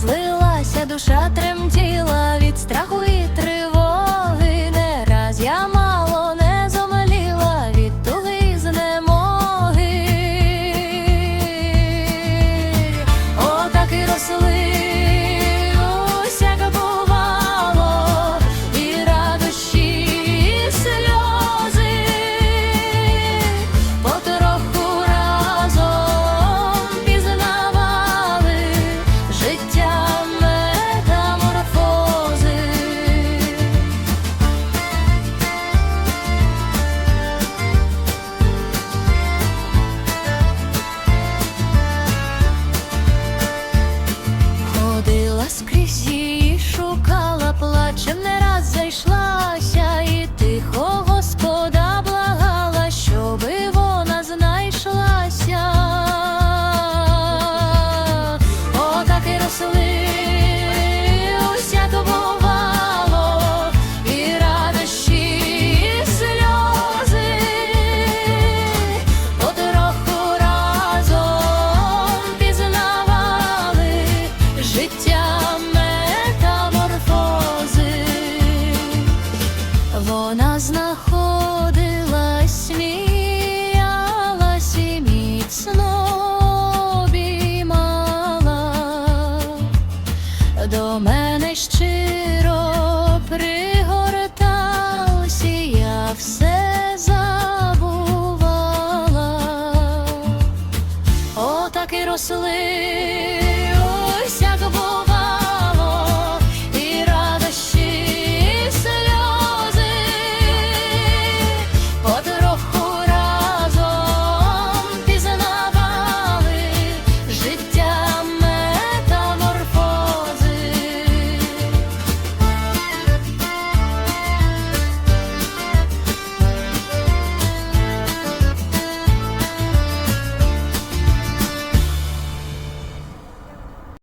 злилася, душа тремтіла від страху скрізь до мене щиро пригорталась, і я все забувала, отак і росли.